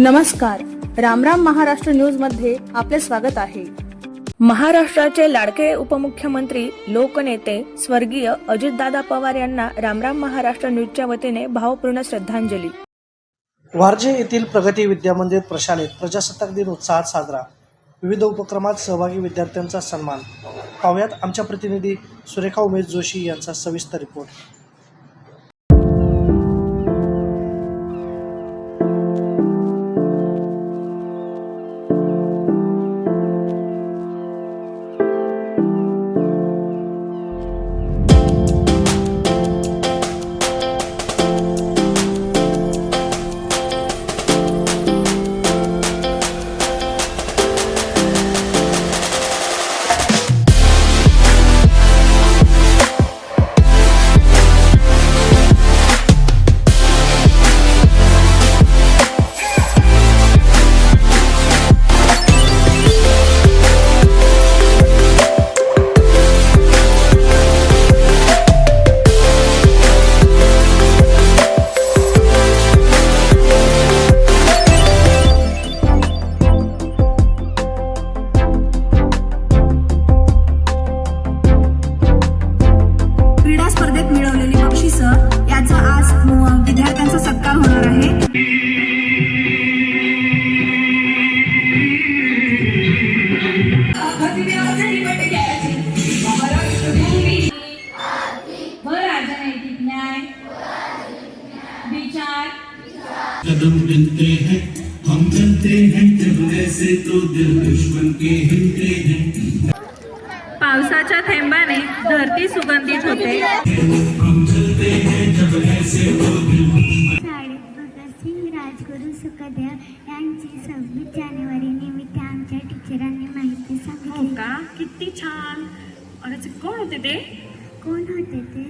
नमस्कार. रामराम महाराष्ट्र न्यूजमध्ये आपले स्वागत आहे. महाराष्ट्राचे लाडके उपमुख्यमंत्री लोकनेते स्वर्गीय अजितदादा पवार यांना रामराम महाराष्ट्र न्यूजच्या वतीने भावपूर्ण श्रद्धांजली. वारजे येथील प्रगती विद्यामंदिर प्रशालेत प्रजासत्ताक दिन उत्साहात साजरा. विविध उपक्रमात सहभागी विद्यार्थ्यांचा सन्मान. पाहुयात आमच्या प्रतिनिधी सुरेखा उमेश जोशी यांचा सविस्तर रिपोर्ट. कदम मिलते हैं हम चलते हैं जब ऐसे तो दिल दुश्मन के हिलते हैं। पावसाच्या थेंबाने धरती सुगंधित होते. हम चलते हैं जब ऐसे तो दिल भगतसिंग राजगुरू सुखदेव यांची सव्वीस जानेवारी निमित्त आमच्या टीचरांनी माहिती हो सांगितली का? किती छान. अरे ते कोण होते ते? कोण होते ते?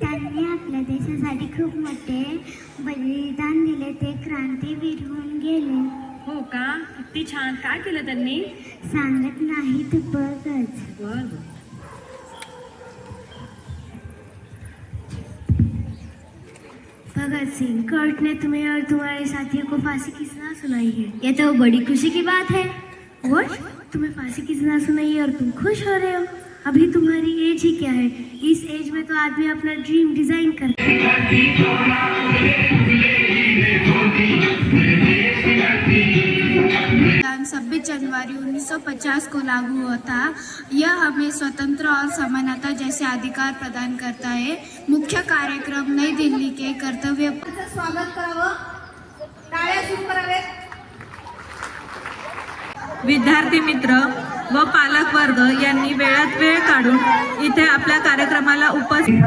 त्यांनी आपल्या देशासाठी खूप मोठे बलिदान दिले ते क्रांतीवीर होऊन गेले. हो का? किती छान. काय केलं त्यांनी? सांगत नाही तू बघच बर. भगत सिंह कोर्ट ने तुम्हें और तुम्हारे साथियों को फांसी की सजा सुनाई है. ये तो बड़ी खुशी की बात है। और तुम्हें फांसी की सजा सुनाई है और तुम खुश हो रहे हो। अभी तुम्हारी एज ही क्या है? इस एज में तो आदमी अपना ड्रीम डिजाइन करता है संविधान छब्बीस जनवरी 1950 को लागू हुआ था यह हमें स्वतंत्र और समानता जैसे अधिकार प्रदान करता है। मुख्य कार्यक्रम नई दिल्ली के कर्तव्य स्वागत करावं टाळ्या सुरू करावेत। विद्यार्थी मित्र व पालक वर्ग यांनी वेळात वेळ काढून इथे आपल्या कार्यक्रमाला उपस्थित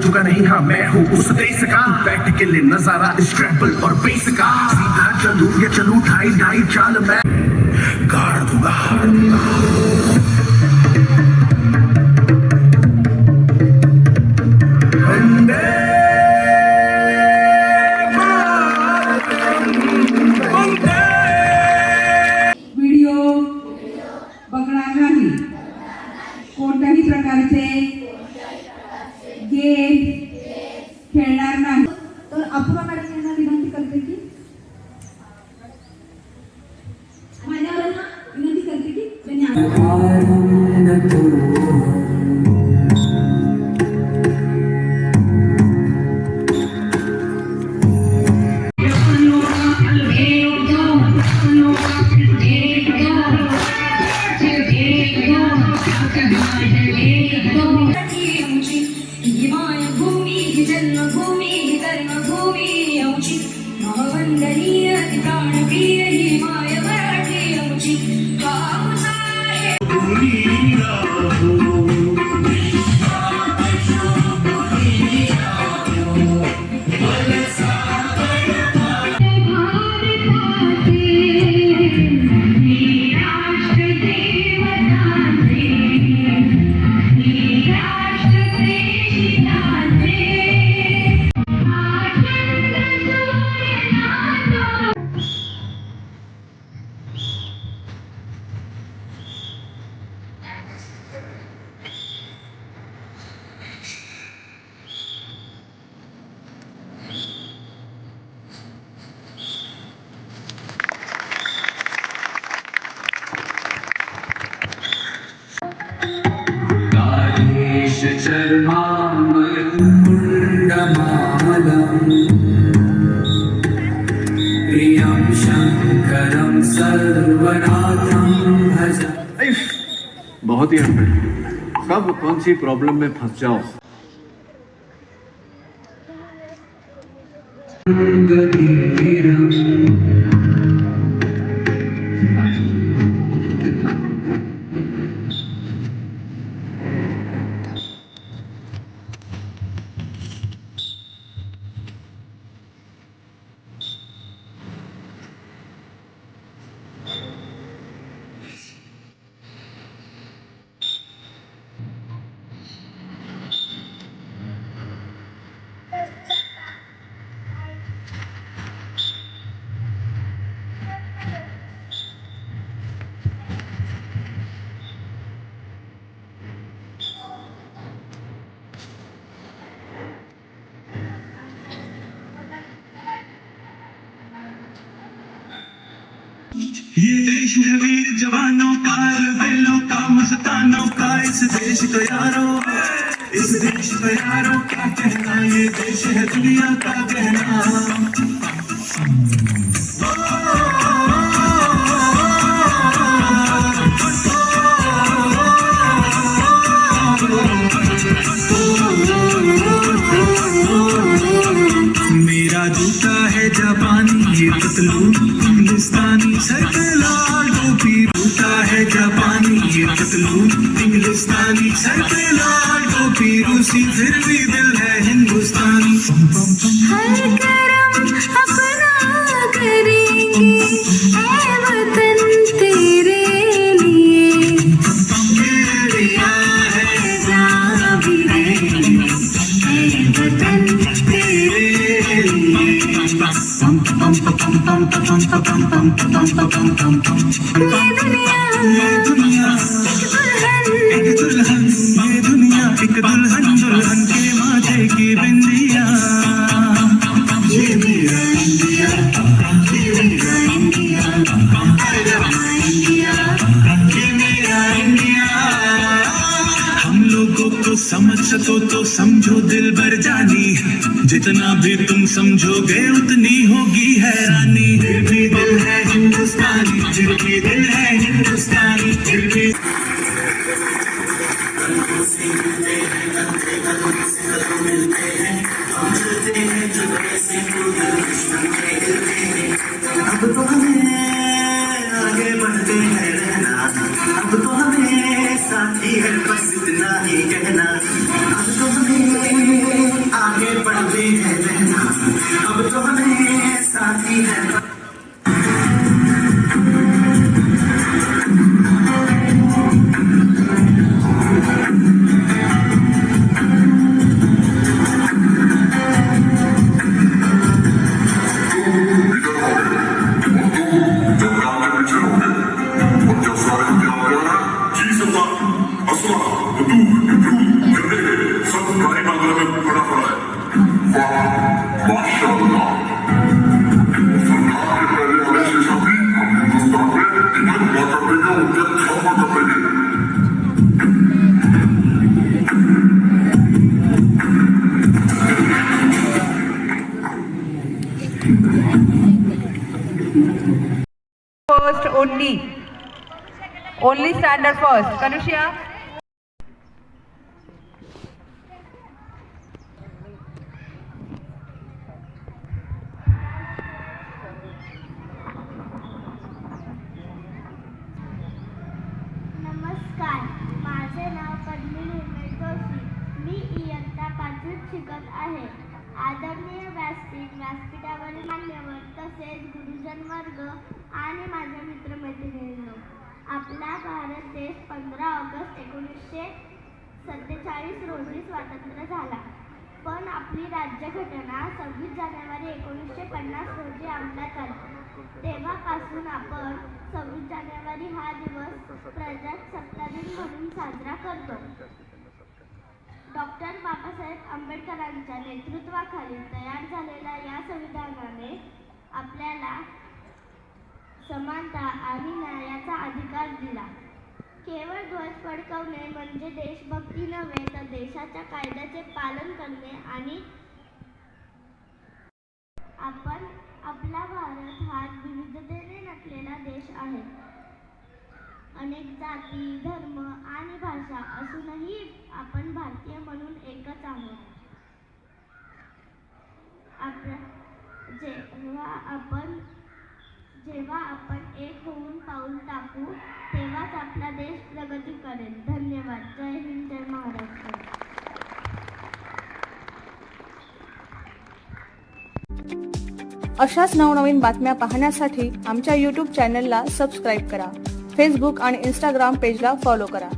झुका नहीं हाँ मैं हूँ उस देश का बैठ के लिए नज़ारा स्क्रैपल और बेस का। सीधा चलू या चलू ढाई ढाई चाल मैं। गाड़ दूँगा। महावंदनीय ती भज। बहुत ही अनफिट कब कौन सी प्रॉब्लम में फंस जाओ? वीर जवानों का बेलों का मस्तानों का इस देश को यारो, इस देश को यारो, क्या कहना ये देश है दुनिया का कहना मेरा एक दुल्हन दुल्हन के माथे की बिंदिया। ये मेरा इंडिया ये मेरा इंडिया ये मेरा इंडिया हम लोगों को समझ सको तो समझो दिल भर जानी जितना भी तुम समझोगे उतनी होगी हैरानी। फिर भी दिल है हिंदुस्तानी फिर भी दिल है Hindustani. Cuando se lo comenté standard first कनुषिया नमस्कार. माझे नाव पद्मिनी उमेश जोशी. मी इयत्ता पाचवीत शिकत आहे. आदरणीय व्यासपीठ व्यासपीठावरील मान्यवर तसेच गुरुजन वर्ग आणि माझ्या मित्रमैत्रिणींनो आपला भारत देश पंधरा ऑगस्ट एकोणीसशे सत्तेचाळीस रोजी स्वातंत्र्य झाला. पण आपली राज्यघटना सव्वीस जानेवारी एकोणीसशे पन्नास रोजी अंमलात आली. तेव्हापासून आपण सव्वीस जानेवारी हा दिवस प्रजासत्ताक दिन म्हणून साजरा करतो. डॉक्टर बाबासाहेब आंबेडकरांच्या नेतृत्वाखाली तयार झालेल्या या संविधानाने आपल्याला समानता आणि न्यायाचा अधिकार दिला. केवळ ध्वज फडकवणे म्हणजे देशभक्ती नव्हे तर देशाच्या कायद्याचे पालन करणे आणि आपण आपला भारत हा विविधतेने नटलेला देश आहे. अनेक जाती धर्म आणि भाषा असूनही आपण भारतीय म्हणून एकच आहोत. आपण जेव्हा आपण करेल धन्यवाद. जय हिंद जय महाराष्ट्र. अशाच नवनवीन बातम्या पाहण्यासाठी आमच्या यूट्यूब चॅनलला सबस्क्राईब करा. फेसबुक आणि इंस्टाग्राम पेजला फॉलो करा.